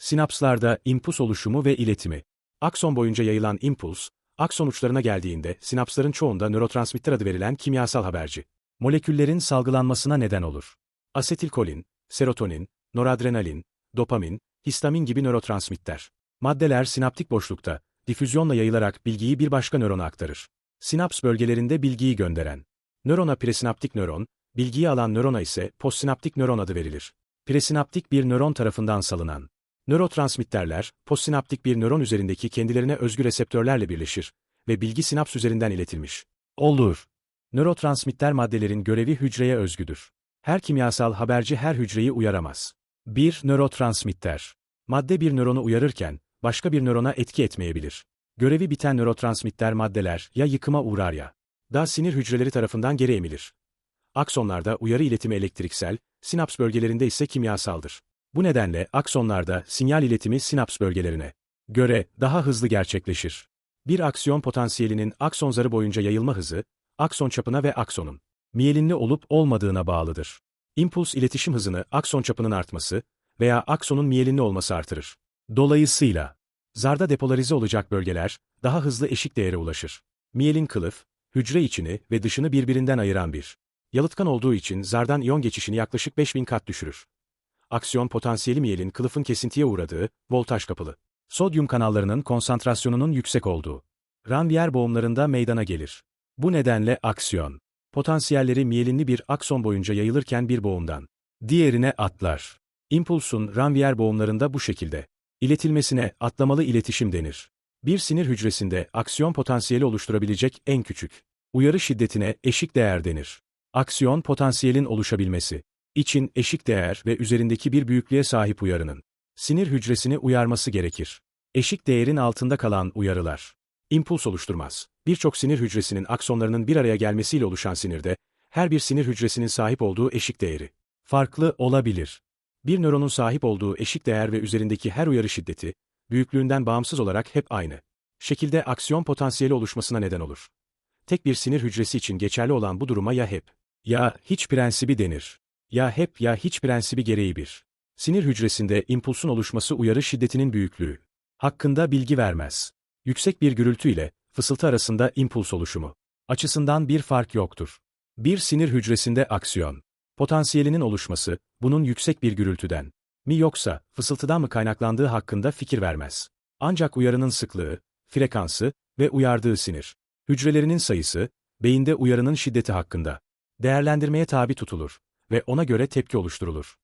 Sinapslarda impuls oluşumu ve iletimi. Akson boyunca yayılan impuls, akson uçlarına geldiğinde sinapsların çoğunda nörotransmitter adı verilen kimyasal haberci. Moleküllerin salgılanmasına neden olur. Asetilkolin, serotonin, noradrenalin, dopamin, histamin gibi nörotransmitter. Maddeler sinaptik boşlukta, difüzyonla yayılarak bilgiyi bir başka nörona aktarır. Sinaps bölgelerinde bilgiyi gönderen. Nörona presinaptik nöron, bilgiyi alan nörona ise postsinaptik nöron adı verilir. Presinaptik bir nöron tarafından salınan. Nörotransmitterler, postsinaptik bir nöron üzerindeki kendilerine özgü reseptörlerle birleşir ve bilgi sinaps üzerinden iletilmiş. Olur. Nörotransmitter maddelerin görevi hücreye özgüdür. Her kimyasal haberci her hücreyi uyaramaz. 1. Nörotransmitter. Madde bir nöronu uyarırken, başka bir nörona etki etmeyebilir. Görevi biten nörotransmitter maddeler ya yıkıma uğrar ya da sinir hücreleri tarafından geri emilir. Aksonlarda uyarı iletimi elektriksel, sinaps bölgelerinde ise kimyasaldır. Bu nedenle aksonlarda sinyal iletimi sinaps bölgelerine göre daha hızlı gerçekleşir. Bir aksiyon potansiyelinin akson zarı boyunca yayılma hızı, akson çapına ve aksonun miyelinli olup olmadığına bağlıdır. İmpuls iletişim hızını akson çapının artması veya aksonun miyelinli olması artırır. Dolayısıyla, zarda depolarize olacak bölgeler, daha hızlı eşik değere ulaşır. Miyelin kılıf, hücre içini ve dışını birbirinden ayıran bir yalıtkan olduğu için zardan iyon geçişini yaklaşık 5000 kat düşürür. Aksiyon potansiyeli miyelin kılıfın kesintiye uğradığı, voltaj kapılı. Sodyum kanallarının konsantrasyonunun yüksek olduğu. Ranvier boğumlarında meydana gelir. Bu nedenle aksiyon, potansiyelleri miyelinli bir akson boyunca yayılırken bir boğumdan diğerine atlar. İmpulsun Ranvier boğumlarında bu şekilde iletilmesine atlamalı iletişim denir. Bir sinir hücresinde aksiyon potansiyeli oluşturabilecek en küçük uyarı şiddetine eşik değer denir. Aksiyon potansiyelin oluşabilmesi için eşik değer ve üzerindeki bir büyüklüğe sahip uyarının sinir hücresini uyarması gerekir. Eşik değerin altında kalan uyarılar impuls oluşturmaz. Birçok sinir hücresinin aksonlarının bir araya gelmesiyle oluşan sinirde her bir sinir hücresinin sahip olduğu eşik değeri farklı olabilir. Bir nöronun sahip olduğu eşik değer ve üzerindeki her uyarı şiddeti büyüklüğünden bağımsız olarak hep aynı şekilde aksiyon potansiyeli oluşmasına neden olur. Tek bir sinir hücresi için geçerli olan bu duruma ya hep ya hiç prensibi denir. Ya hep ya hiç prensibi gereği bir. Sinir hücresinde impulsun oluşması uyarı şiddetinin büyüklüğü hakkında bilgi vermez. Yüksek bir gürültü ile fısıltı arasında impuls oluşumu açısından bir fark yoktur. Bir sinir hücresinde aksiyon potansiyelinin oluşması bunun yüksek bir gürültüden mi yoksa fısıltıdan mı kaynaklandığı hakkında fikir vermez. Ancak uyarının sıklığı, frekansı ve uyardığı sinir hücrelerinin sayısı beyinde uyarının şiddeti hakkında değerlendirmeye tabi tutulur ve ona göre tepki oluşturulur.